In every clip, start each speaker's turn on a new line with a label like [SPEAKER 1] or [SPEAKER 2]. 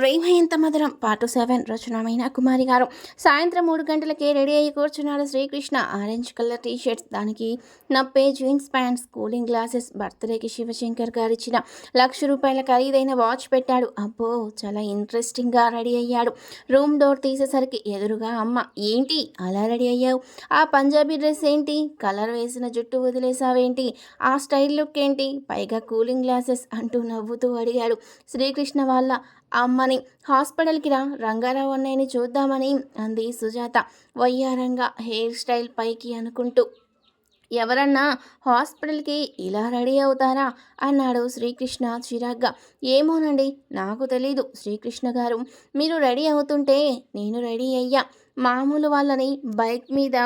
[SPEAKER 1] ప్రేమ ఎంత మధురం. పాటు సెవెన్ రచనమైన కుమారి గారు. సాయంత్రం మూడు గంటలకే రెడీ అయ్యి కూర్చున్నాడు Srikrishna. Orange colour T shirts దానికి నప్పే జీన్స్ ప్యాంట్స్ కూలింగ్ గ్లాసెస్ బర్త్డేకి శివశంకర్ గారు ఇచ్చిన లక్ష రూపాయల ఖరీదైన వాచ్ పెట్టాడు. అబ్బో చాలా ఇంట్రెస్టింగ్గా రెడీ అయ్యాడు. రూమ్ డోర్ తీసేసరికి ఎదురుగా అమ్మ ఏంటి? అలా రెడీ అయ్యావు? ఆ పంజాబీ డ్రెస్ ఏంటి? కలర్ వేసిన జుట్టు వదిలేసావేంటి? ఆ స్టైల్ లుక్ ఏంటి? పైగా కూలింగ్ గ్లాసెస్ అంటూ నవ్వుతూ అడిగాడు శ్రీకృష్ణ వాళ్ళ అమ్మ అని హాస్పిటల్కి రా రంగారావు అన్నయ్యని చూద్దామని అంది సుజాత వయ్యారంగా హెయిర్ స్టైల్ పైకి అనుకుంటూ. ఎవరన్నా హాస్పిటల్కి ఇలా రెడీ అవుతారా? అన్నాడు శ్రీకృష్ణ చిరాగ్గా. ఏమోనండి నాకు తెలీదు శ్రీకృష్ణ గారు. మీరు రెడీ అవుతుంటే నేను రెడీ అయ్యా. మామూలు వాళ్ళని బైక్ మీద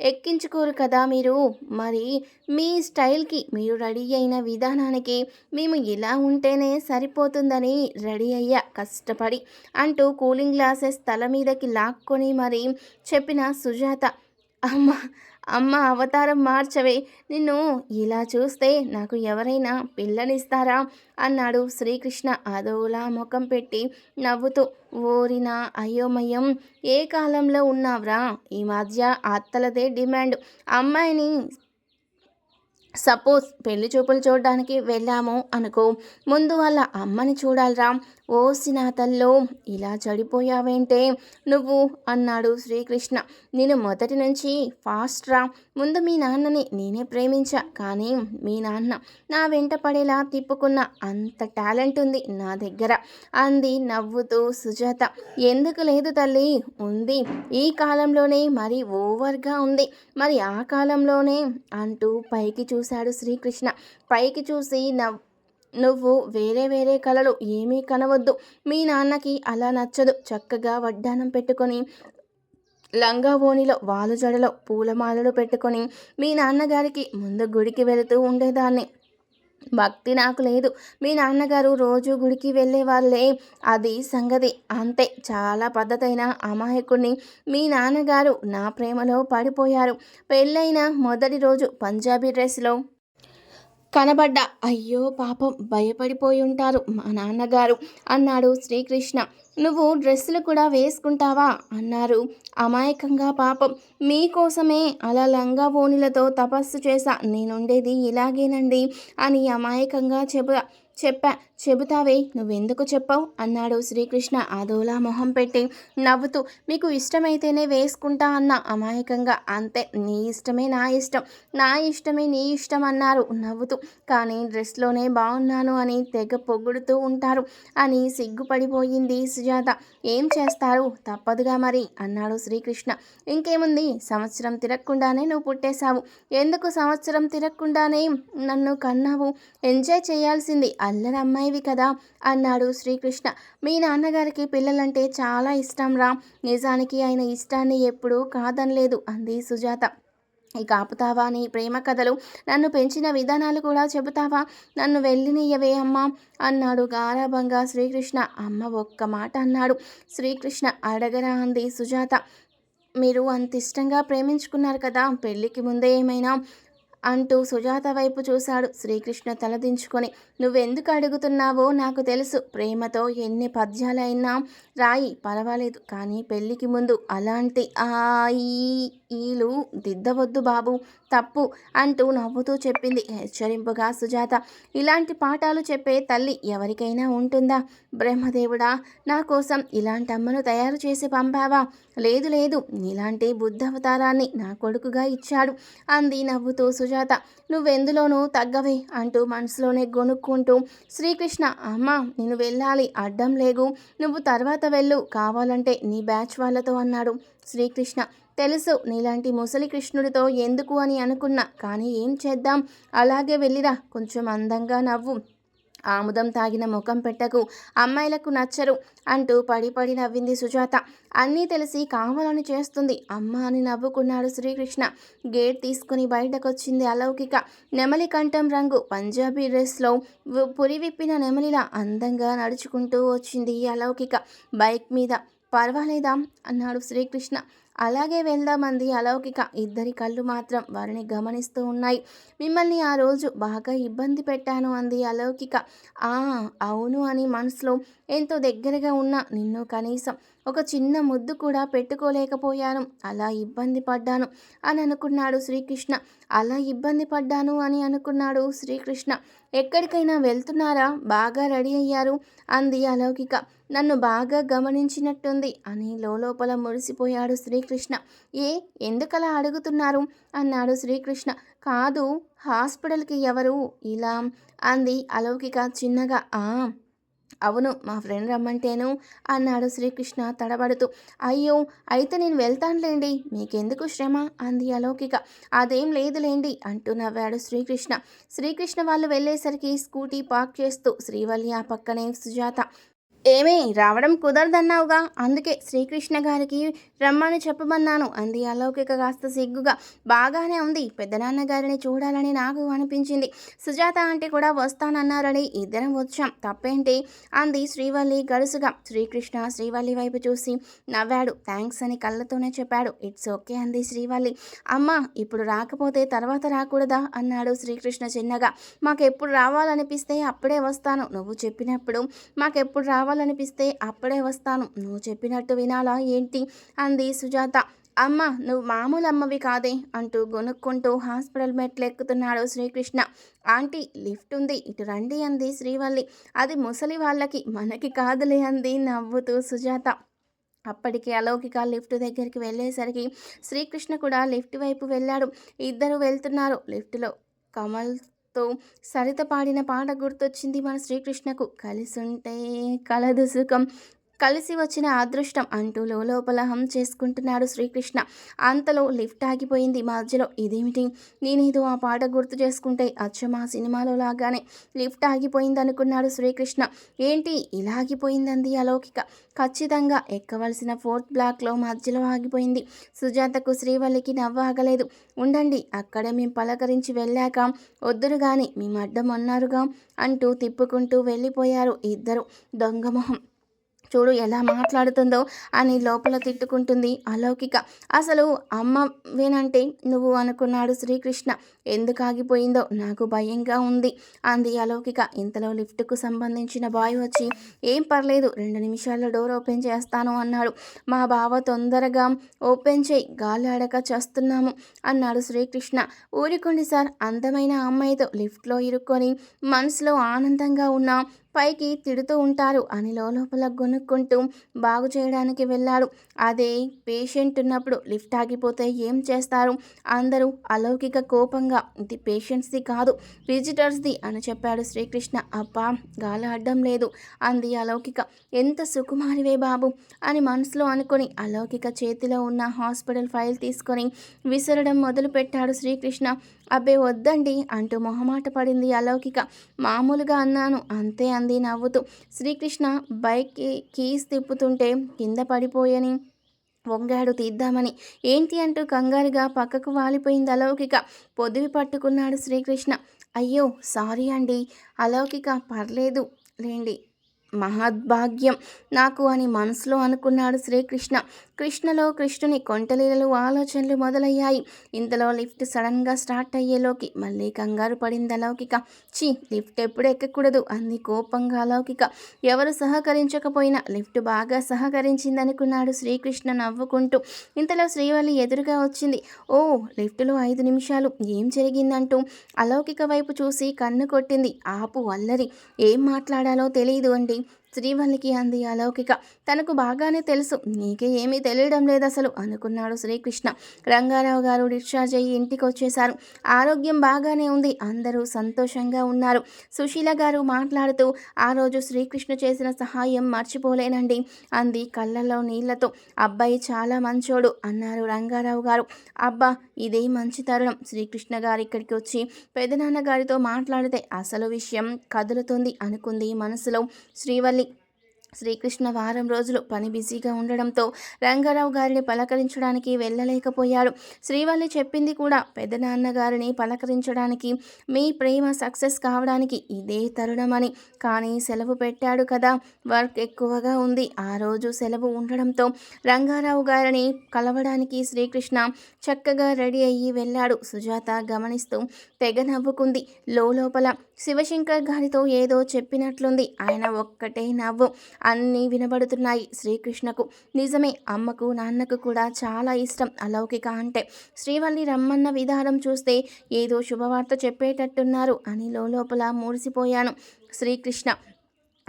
[SPEAKER 1] ఎక్కించుకోరు కదా మీరు. మరి మీ స్టైల్కి మీరు రెడీ అయిన విధానానికి మేము ఇలా ఉంటేనే సరిపోతుందని రెడీ అయ్యా కష్టపడి అంటూ కూలింగ్ గ్లాసెస్ తల మీదకి లాక్కొని మరి చెప్పిన సుజాత అమ్మ అమ్మ అవతారం మార్చవే. నిన్ను ఇలా చూస్తే నాకు ఎవరైనా పిల్లనిస్తారా? అన్నాడు శ్రీకృష్ణ అదోలా ముఖం పెట్టి నవ్వుతూ. ఓరిన అయోమయం ఏ కాలంలో ఉన్నావ్రా? ఈ మధ్య అత్తలదే డిమాండ్. అమ్మాయిని సపోజ్ పెళ్ళి చూపులు చూడడానికి వెళ్ళాము అనుకో ముందు వాళ్ళ అమ్మని చూడాలరా. ఓ సినాతల్లో ఇలా చెడిపోయావేంటే? నువ్వు అన్నాడు శ్రీకృష్ణ. నేను మొదటి నుంచి ఫాస్ట్ రా. ముందు మీ నాన్నని నేనే ప్రేమించా కానీ మీ నాన్న నా వెంట పడేలా తిప్పుకున్న అంత టాలెంట్ ఉంది నా దగ్గర అంది నవ్వుతూ సుజాత. ఎందుకు లేదు తల్లి ఉంది. ఈ కాలంలోనే మరి ఓవర్గా ఉంది. మరి ఆ కాలంలోనే అంటూ పైకి చూ చూశాడు శ్రీకృష్ణ. పైకి చూసి నవ్ నువ్వు వేరే వేరే కళలు ఏమీ కనవద్దు. మీ నాన్నకి అలా నచ్చదు. చక్కగా వడ్డానం పెట్టుకొని లంగా ఓణిలో వాలు జడలో పూలమాలలు పెట్టుకొని మీ నాన్నగారికి ముందు గుడికి వెళుతూ ఉండేదాన్ని. భక్తి నాకు లేదు. మీ నాన్నగారు రోజు గుడికి వెళ్ళే వాళ్ళే. అది సంగతి. అంతే. చాలా పద్ధతైన అమాయకుడిని మీ నాన్నగారు నా ప్రేమలో పడిపోయారు. పెళ్ళైన మొదటి రోజు పంజాబీ డ్రెస్లో కనబడ్డా. అయ్యో పాపం భయపడిపోయి ఉంటారు మా నాన్నగారు. అన్నాడు శ్రీకృష్ణ. నువ్వు డ్రెస్సులు కూడా వేసుకుంటావా? అన్నారు. అమాయకంగా పాపం. మీకోసమే అలా లంగా ఓనిలతో తపస్సు చేశా. నేనుండేది ఇలాగేనండి అని అమాయకంగా చెబు చెప్పా. చెబుతావే నువ్వెందుకు చెప్పావు? అన్నాడు శ్రీకృష్ణ అదోలా మొహం పెట్టి. నవ్వుతూ మీకు ఇష్టమైతేనే వేసుకుంటా అన్న అమాయకంగా. అంతే నీ ఇష్టమే నా ఇష్టం. నా ఇష్టమే నీ ఇష్టం అన్నారు. నవ్వుతూ కానీ డ్రెస్లోనే బాగున్నాను అని తెగ పొగుడుతూ ఉంటారు. అని సిగ్గుపడిపోయింది సుజాత. ఏం చేస్తారు? తప్పదుగా మరి అన్నాడు శ్రీకృష్ణ. ఇంకేముంది? సంవత్సరం తిరగకుండానే నువ్వు పుట్టేశావు. ఎందుకు సంవత్సరం తిరగకుండానే నన్ను కన్నావు? ఎంజాయ్ చేయాల్సింది అల్లరమ్మాయి అనేవి కదా? అన్నాడు శ్రీకృష్ణ. మీ నాన్నగారికి పిల్లలంటే చాలా ఇష్టం రా. నిజానికి ఆయన ఇష్టాన్ని ఎప్పుడూ కాదనలేదు అంది సుజాత. ఇక ఆపుతావా నీ ప్రేమ కథలు? నన్ను పెంచిన విధానాలు కూడా చెబుతావా? నన్ను వెళ్ళినయ్యవే అమ్మా అన్నాడు గారాభంగా శ్రీకృష్ణ. అమ్మ ఒక్క మాట అన్నాడు. శ్రీకృష్ణ అడగరా అంది సుజాత. మీరు అంత ఇష్టంగా ప్రేమించుకున్నారు కదా? పెళ్ళికి ముందే ఏమైనా అంటూ సుజాత వైపు చూశాడు. శ్రీకృష్ణ తలదించుకొని నువ్వెందుకు అడుగుతున్నావో నాకు తెలుసు. ప్రేమతో ఎన్ని పద్యాలైనా రాయి పర్వాలేదు. కానీ పెళ్ళికి ముందు అలాంటి ఆ ఈలు దిద్దవద్దు బాబు. తప్పు అంటూ నవ్వుతూ చెప్పింది హెచ్చరింపుగా సుజాత. ఇలాంటి పాఠాలు చెప్పే తల్లి ఎవరికైనా ఉంటుందా? బ్రహ్మదేవుడా నా కోసం ఇలాంటి అమ్మను తయారు చేసి పంపావా? లేదు లేదు ఇలాంటి బుద్ధ అవతారాన్ని నా కొడుకుగా ఇచ్చాడు అంది నవ్వుతూ సుజాత. నువ్వెందులోనూ తగ్గవే అంటూ మనసులోనే గొనుక్కుంటూ శ్రీకృష్ణ అమ్మ నేను వెళ్ళాలి అడ్డం లేగు నువ్వు తర్వాత వెళ్ళు కావాలంటే నీ బ్యాచ్ వాళ్ళతో అన్నాడు శ్రీకృష్ణ. తెలుసు. నీలాంటి ముసలి కృష్ణుడితో ఎందుకు అని అనుకున్నా. కానీ ఏం చేద్దాం? అలాగే వెళ్ళిరా. కొంచెం అందంగా నవ్వు. ఆముదం తాగిన ముఖం పెట్టకు. అమ్మాయిలకు నచ్చరు అంటూ పడి పడి నవ్వింది సుజాత. అన్నీ తెలిసి కావాలని చేస్తుంది. అమ్మ అని నవ్వుకున్నాడు శ్రీకృష్ణ. గేట్ తీసుకుని బయటకొచ్చింది అలౌకిక. నెమలి కంఠం రంగు. పంజాబీ డ్రెస్లో పురి విప్పిన నెమలిలా అందంగా నడుచుకుంటూ వచ్చింది అలౌకిక. బైక్ మీద. పర్వాలేదా? అన్నాడు శ్రీకృష్ణ. అలాగే వెళ్దామంది. అలౌకిక ఇద్దరి కళ్ళు మాత్రం వారిని గమనిస్తూ ఉన్నాయి. మిమ్మల్ని ఆ రోజు బాగా ఇబ్బంది పెట్టాను అంది అలౌకిక. ఆ అవును అని మనసులో ఎంతో దగ్గరగా ఉన్న నిన్ను కనీసం ఒక చిన్న ముద్దు కూడా పెట్టుకోలేకపోయాను. అలా ఇబ్బంది పడ్డాను అని అనుకున్నాడు శ్రీకృష్ణ. అలా ఇబ్బంది పడ్డాను అని అనుకున్నాడు శ్రీకృష్ణ. ఎక్కడికైనా వెళ్తున్నారా? బాగా రెడీ అయ్యారు అంది అలౌకిక. నన్ను బాగా గమనించినట్టుంది అని లోపల మురిసిపోయాడు శ్రీకృష్ణ. ఏ? ఎందుకలా అడుగుతున్నారు? అన్నాడు శ్రీకృష్ణ. కాదు హాస్పిటల్కి ఎవరు? ఇలా అంది అలౌకిక చిన్నగా. ఆ! అవును మా ఫ్రెండ్ రమ్మంటేను అన్నాడు శ్రీకృష్ణ తడబడుతూ. అయ్యో అయితే నేను వెళ్తానులేండి. మీకెందుకు శ్రమ? అంది అలౌకిక. అదేం లేదులేండి అంటూ నవ్వాడు శ్రీకృష్ణ. శ్రీకృష్ణ వాళ్ళు వెళ్ళేసరికి స్కూటీ పార్క్ చేస్తూ శ్రీవల్లి ఆ పక్కనే సుజాత. ఏమీ రావడం కుదరదన్నావుగా. అందుకే శ్రీకృష్ణ గారికి రమ్మని చెప్పమన్నాను. అంది అలౌకిక కాస్త సిగ్గుగా. బాగానే ఉంది. పెద్దనాన్న గారిని చూడాలని నాకు అనిపించింది. సుజాత ఆంటీ కూడా వస్తానన్నారని ఇద్దరం వచ్చాం. తప్పేంటి? అంది శ్రీవల్లి గడుసుగా శ్రీకృష్ణ శ్రీవల్లి వైపు చూసి నవ్వాడు. థ్యాంక్స్ అని కళ్ళతోనే చెప్పాడు. ఇట్స్ ఓకే అంది శ్రీవల్లి. అమ్మ ఇప్పుడు రాకపోతే తర్వాత రాకూడదా? అన్నాడు శ్రీకృష్ణ చిన్నగా. మాకెప్పుడు రావాలనిపిస్తే అప్పుడే వస్తాను. నువ్వు చెప్పినప్పుడు మాకెప్పుడు రావాలి రావాలనిపిస్తే అప్పుడే వస్తాను. నువ్వు చెప్పినట్టు వినాలా ఏంటి? అంది సుజాత. అమ్మ నువ్వు మామూలు అమ్మవి కాదే అంటూ గొనుక్కుంటూ హాస్పిటల్ మెట్లు ఎక్కుతున్నాడు శ్రీకృష్ణ. ఆంటీ లిఫ్ట్ ఉంది. ఇటు రండి అంది శ్రీవల్లి. అది ముసలి వాళ్ళకి మనకి కాదులే అంది నవ్వుతూ సుజాత. అప్పటికే అలౌకిక లిఫ్ట్ దగ్గరికి వెళ్ళేసరికి శ్రీకృష్ణ కూడా లిఫ్ట్ వైపు వెళ్ళాడు. ఇద్దరు వెళ్తున్నారు. లిఫ్ట్లో కమల్ తో సరిత పాడిన పాట గుర్తొచ్చింది మన శ్రీకృష్ణకు. కలిసుంటే కలదు సుఖం. కలిసి వచ్చిన అదృష్టం అంటూ లోపల హం చేసుకుంటున్నాడు శ్రీకృష్ణ. అంతలో లిఫ్ట్ ఆగిపోయింది. మధ్యలో ఇదేమిటి? నేనేదో ఆ పాట గుర్తు చేసుకుంటే అచ్చమా సినిమాలో లాగానే లిఫ్ట్ ఆగిపోయింది అనుకున్నాడు శ్రీకృష్ణ. ఏంటి? ఇలా ఆగిపోయిందంది అలౌకిక. ఖచ్చితంగా ఎక్కవలసిన ఫోర్త్ బ్లాక్లో మధ్యలో ఆగిపోయింది. సుజాతకు శ్రీవల్లికి నవ్వు ఆగలేదు. ఉండండి అక్కడే మేము పలకరించి వెళ్ళాక వద్దురు కానీ మేము అడ్డం అన్నారుగా అంటూ తిప్పుకుంటూ వెళ్ళిపోయారు ఇద్దరు దొంగమొహం చూడు ఎలా మాట్లాడుతుందో అని లోపల తిట్టుకుంటుంది అలౌకిక. అసలు అమ్మవేనంటే నువ్వు అనుకున్నాడు శ్రీకృష్ణ. ఎందుకు ఆగిపోయిందో నాకు భయంగా ఉంది అంది అలౌకిక. ఇంతలో లిఫ్ట్కు సంబంధించిన బాయ్ వచ్చి ఏం పర్లేదు రెండు నిమిషాల్లో డోర్ ఓపెన్ చేస్తాను అన్నాడు. మా బావ తొందరగా ఓపెన్ చేయి గాలి ఆడక చేస్తున్నాము అన్నాడు శ్రీకృష్ణ. ఊరికోండి సార్ అందమైన అమ్మాయితో లిఫ్ట్లో ఇరుక్కొని మనసులో ఆనందంగా ఉన్న పైకి తిడుతూ ఉంటారు. అని లోపల గొనుక్కుంటూ బాగు చేయడానికి వెళ్ళాడు. అదే పేషెంట్ ఉన్నప్పుడు లిఫ్ట్ ఆగిపోతే ఏం చేస్తారు? అందరూ అలౌకిక కోపంగా ఇది పేషెంట్స్ది కాదు విజిటర్స్ది అని చెప్పాడు శ్రీకృష్ణ. అబ్బా గాలి అడ్డం లేదు. అంది అలౌకిక. ఎంత సుకుమారివే బాబు అని మనసులో అనుకుని అలౌకిక చేతిలో ఉన్న హాస్పిటల్ ఫైల్ తీసుకొని విసరడం మొదలుపెట్టాడు శ్రీకృష్ణ. అబ్బే వద్దండి అంటూ మొహమాట పడింది అలౌకిక. మామూలుగా అన్నాను అంతే అంది నవ్వుతూ. శ్రీకృష్ణ బైక్ కీస్ తిప్పుతుంటే కింద పడిపోయని వంగాడు తీద్దామని. ఏంటి అంటూ కంగారుగా పక్కకు వాలిపోయింది అలౌకిక. పొదివి పట్టుకున్నాడు శ్రీకృష్ణ. అయ్యో సారీ అండి. అలౌకిక పర్లేదు. లేండి. మహద్భాగ్యం. నాకు అని మనసులో అనుకున్నాడు శ్రీకృష్ణ. కృష్ణలో కృష్ణుని కొంటలీలలు ఆలోచనలు మొదలయ్యాయి. ఇంతలో లిఫ్ట్ సడన్గా స్టార్ట్ అయ్యేలోకి మళ్ళీ కంగారు పడింది అలౌకిక. చీ లిఫ్ట్ ఎప్పుడు ఎక్కకూడదు అంది కోపంగా అలౌకిక. ఎవరు సహకరించకపోయినా లిఫ్ట్ బాగా సహకరించిందనుకున్నాడు శ్రీకృష్ణ నవ్వుకుంటూ. ఇంతలో శ్రీవల్లి ఎదురుగా వచ్చింది. ఓ లిఫ్ట్లో ఐదు నిమిషాలు. ఏం జరిగిందంటూ? అలౌకిక వైపు చూసి కన్ను కొట్టింది. ఆపు అల్లరి. ఏం మాట్లాడాలో తెలియదు అండి. శ్రీవల్లికి అంది అలౌకిక. తనకు బాగానే తెలుసు. నీకే ఏమీ తెలియడం లేదు అసలు అనుకున్నాడు శ్రీకృష్ణ. రంగారావు గారు డిశ్చార్జ్ అయ్యి ఇంటికి వచ్చేశారు ఆరోగ్యం బాగానే ఉంది. అందరూ సంతోషంగా ఉన్నారు. సుశీల గారు మాట్లాడుతూ ఆ రోజు శ్రీకృష్ణ చేసిన సహాయం మర్చిపోలేనండి అంది కళ్ళల్లో నీళ్ళతో. అబ్బాయి చాలా మంచోడు అన్నారు రంగారావు గారు. అబ్బా ఇదే మంచి తరుణం. శ్రీకృష్ణ గారు ఇక్కడికి వచ్చి పెదనాన్న గారితో మాట్లాడితే అసలు విషయం కదులుతుంది అనుకుంది మనసులో శ్రీవల్లి శ్రీకృష్ణ వారం రోజులు పని బిజీగా ఉండడంతో రంగారావు గారిని పలకరించడానికి వెళ్ళలేకపోయాడు. శ్రీవల్లి చెప్పింది కూడా పెద్దనాన్నగారిని పలకరించడానికి మీ ప్రేమ సక్సెస్ కావడానికి ఇదే తరుణమని. కానీ సెలవు పెట్టాడు కదా వర్క్ ఎక్కువగా ఉంది. ఆ రోజు సెలవు ఉండడంతో రంగారావు గారిని కలవడానికి శ్రీకృష్ణ చక్కగా రెడీ అయ్యి వెళ్ళాడు. సుజాత గమనిస్తూ తెగ నవ్వుకుంది. లోపల శివశంకర్ గారితో ఏదో చెప్పినట్లుంది. ఆయన ఒక్కటే నవ్వు. అన్నీ వినబడుతున్నాయి శ్రీకృష్ణకు. నిజమే అమ్మకు నాన్నకు కూడా చాలా ఇష్టం అలౌకిక అంటే. శ్రీవల్లి రమ్మన్న విధానం చూస్తే ఏదో శుభవార్త చెప్పేటట్టున్నారు అని లోపల మూడిసిపోయాను శ్రీకృష్ణ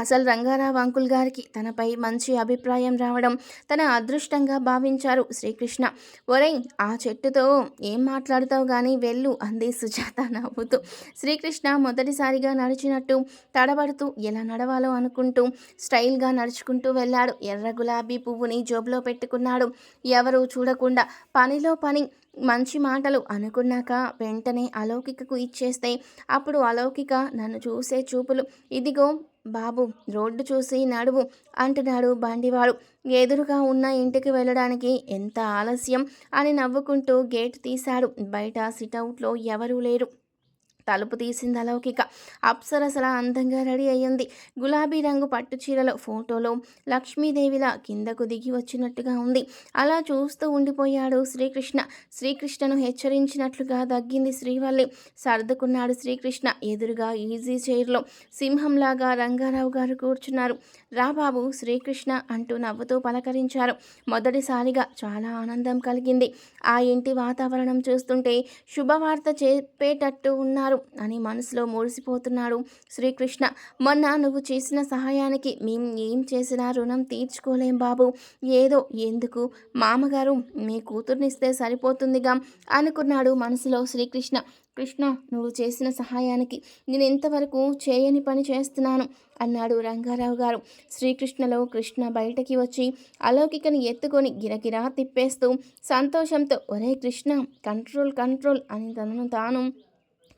[SPEAKER 1] అసలు రంగారావు అంకుల్ గారికి తనపై మంచి అభిప్రాయం రావడం తన అదృష్టంగా భావించారు శ్రీకృష్ణ. ఒరేయ్ ఆ చెట్టుతో ఏం మాట్లాడుతావు కానీ వెళ్ళు అంది సుజాత నవ్వుతూ. శ్రీకృష్ణ మొదటిసారిగా నడిచినట్టు తడబడుతూ ఎలా నడవాలో అనుకుంటూ స్టైల్గా నడుచుకుంటూ వెళ్ళాడు. ఎర్ర గులాబీ పువ్వుని జోబులో పెట్టుకున్నాడు. ఎవరు చూడకుండా పనిలో పని మంచి మాటలు అనుకున్నాక వెంటనే అలౌకికకు ఇచ్చేస్తే అప్పుడు అలౌకిక నన్ను చూసే చూపులు ఇదిగో బాబు రోడ్డు చూసి నడువు అంటున్నాడు బండివాడు. ఎదురుగా ఉన్న ఇంటికి వెళ్ళడానికి ఎంత ఆలస్యం అని నవ్వుకుంటూ గేట్ తీశాడు. బయట సిటౌట్లో ఎవరూ లేరు. తలుపు తీసింది అలౌకిక. అప్సరసల అందంగా రెడీ అయ్యింది. గులాబీ రంగు పట్టు చీరలో ఫోటోలో లక్ష్మీదేవిలా కిందకు దిగి వచ్చినట్టుగా ఉంది. అలా చూస్తూ ఉండిపోయాడు శ్రీకృష్ణ. శ్రీకృష్ణను హెచ్చరించినట్లుగా దగ్గింది శ్రీవల్లి. సర్దుకున్నాడు శ్రీకృష్ణ ఎదురుగా ఈజీ చైర్లో. సింహంలాగా రంగారావు గారు కూర్చున్నారు. రాబాబు శ్రీకృష్ణ అంటూ నవ్వుతూ పలకరించారు. మొదటిసారిగా చాలా ఆనందం కలిగింది. ఆ ఇంటి వాతావరణం చూస్తుంటే శుభవార్త చెప్పేటట్టు ఉన్నారు అని మనసులో మురిసిపోతున్నాడు శ్రీకృష్ణ. మొన్న నువ్వు చేసిన సహాయానికి మేము ఏం చేసినా రుణం తీర్చుకోలేం బాబు. ఏదో ఎందుకు? మామగారు మీ కూతుర్నిస్తే సరిపోతుందిగా అనుకున్నాడు మనసులో శ్రీకృష్ణ. కృష్ణ నువ్వు చేసిన సహాయానికి నేను ఇంతవరకు చేయని పని చేస్తున్నాను అన్నాడు రంగారావు గారు. శ్రీకృష్ణలో కృష్ణ బయటకి వచ్చి అలౌకికని ఎత్తుకొని గిరగిరా తిప్పేస్తూ సంతోషంతో ఒరే కృష్ణ కంట్రోల్ కంట్రోల్ అని తనను తాను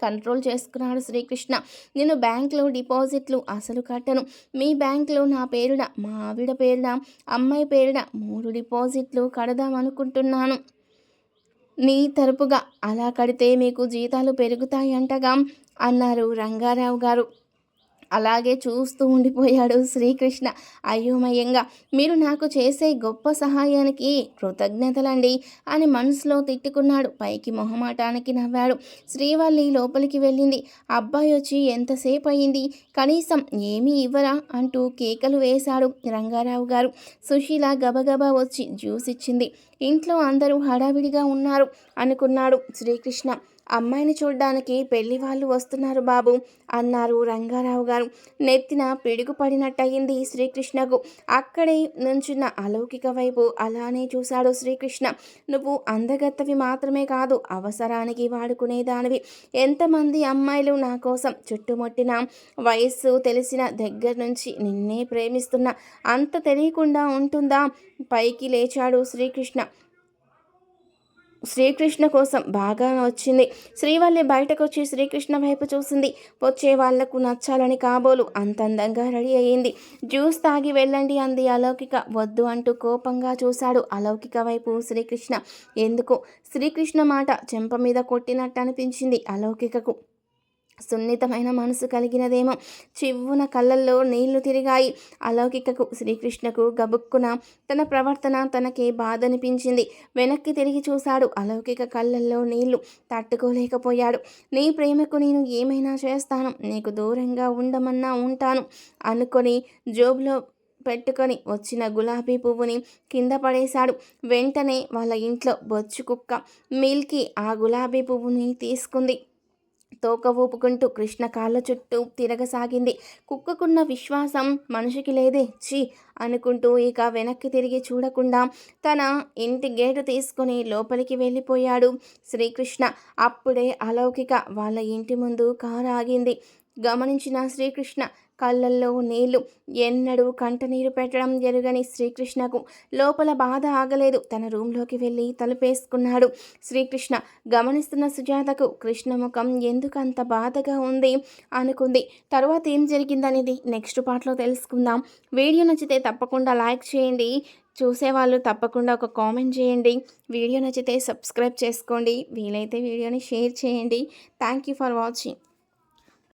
[SPEAKER 1] కంట్రోల్ చేసుకున్నాడు శ్రీకృష్ణ. నేను బ్యాంక్లో డిపాజిట్లు అసలు కట్టను. మీ బ్యాంక్లో నా పేరున మా ఆవిడ పేరున అమ్మాయి పేరున మూడు డిపాజిట్లు కడదాం అనుకుంటున్నాను. నీ తరపుగా అలా కడితే మీకు జీతాలు పెరుగుతాయంటగా అన్నారు రంగారావు గారు. అలాగే చూస్తూ ఉండిపోయాడు శ్రీకృష్ణ. అయోమయంగా మీరు నాకు చేసే గొప్ప సహాయానికి కృతజ్ఞతలండి అని మనసులో తిట్టుకున్నాడు. పైకి మొహమాటానికి నవ్వాడు. శ్రీవల్లి లోపలికి వెళ్ళింది. అబ్బాయి వచ్చి ఎంతసేపు అయింది కనీసం ఏమీ ఇవ్వరా? అంటూ కేకలు వేశాడు రంగారావు గారు. సుశీల గబగబా వచ్చి జ్యూస్ ఇచ్చింది. ఇంట్లో అందరూ హడావిడిగా ఉన్నారు అనుకున్నాడు శ్రీకృష్ణ. అమ్మాయిని చూడ్డానికి పెళ్ళి వాళ్ళు వస్తున్నారు బాబు అన్నారు రంగారావు గారు. నెత్తిన పిడుగు పడినట్టయింది శ్రీకృష్ణకు. అక్కడే నుంచున్న అలౌకిక వైపు అలానే చూశాడు శ్రీకృష్ణ. నువ్వు అందగత్తవి మాత్రమే కాదు అవసరానికి వాడుకునేదానివి. ఎంతమంది అమ్మాయిలు నా కోసం చుట్టుముట్టిన వయస్సు తెలిసిన దగ్గర నుంచి నిన్నే ప్రేమిస్తున్నా. అంత తెలియకుండా ఉంటుందా? పైకి లేచాడు శ్రీకృష్ణ. శ్రీకృష్ణ కోసం బాగా వచ్చింది. శ్రీవల్లి బయటకు వచ్చి శ్రీకృష్ణ వైపు చూసింది. వచ్చే వాళ్ళకు నచ్చాలని కాబోలు అంత అందంగా రెడీ అయ్యింది. జ్యూస్ తాగి వెళ్ళండి అంది అలౌకిక. వద్దు అంటూ కోపంగా చూశాడు అలౌకిక వైపు శ్రీకృష్ణ. ఎందుకు? శ్రీకృష్ణ మాట చెంప మీద కొట్టినట్టు అనిపించింది అలౌకికకు. సున్నితమైన మనసు కలిగినదేమో. చివ్వున కళ్ళల్లో నీళ్ళు తిరిగాయి. అలౌకికకు శ్రీకృష్ణకు గబుక్కున తన ప్రవర్తన తనకే బాధనిపించింది. వెనక్కి తిరిగి చూశాడు. అలౌకిక కళ్ళల్లో నీళ్ళు తట్టుకోలేకపోయాడు. నీ ప్రేమకు నేను ఏమైనా చేస్తాను? నీకు దూరంగా ఉండమన్నా ఉంటాను. అనుకొని జోబులో పెట్టుకొని వచ్చిన గులాబీ పువ్వుని కింద పడేశాడు. వెంటనే వాళ్ళ ఇంట్లో బొచ్చు కుక్క మిల్కీ ఆ గులాబీ పువ్వుని తీసుకుంది. తోక ఊపుకుంటూ కృష్ణ కాళ్ళ చుట్టూ తిరగసాగింది. కుక్కకున్న విశ్వాసం మనిషికి లేదే. చి అనుకుంటూ ఇక వెనక్కి తిరిగి చూడకుండా తన ఇంటి గేటు తీసుకుని లోపలికి వెళ్ళిపోయాడు శ్రీకృష్ణ. అప్పుడే అలౌకిక వాళ్ళ ఇంటి ముందు కారు ఆగింది. గమనించిన శ్రీకృష్ణ కళ్ళల్లో నీళ్ళు. ఎన్నడూ కంటనీరు పెట్టడం జరగని శ్రీకృష్ణకు లోపల బాధ ఆగలేదు. తన రూంలోకి వెళ్ళి తలుపేసుకున్నాడు. శ్రీకృష్ణ గమనిస్తున్న సుజాతకు కృష్ణ ముఖం ఎందుకంత బాధగా ఉంది? అనుకుంది. తర్వాత ఏం జరిగిందనేది నెక్స్ట్ పార్ట్లో తెలుసుకుందాం. వీడియో నచ్చితే తప్పకుండా లైక్ చేయండి. చూసేవాళ్ళు తప్పకుండా ఒక కామెంట్ చేయండి. వీడియో నచ్చితే సబ్స్క్రైబ్ చేసుకోండి. వీలైతే వీడియోని షేర్ చేయండి. Thank you for watching.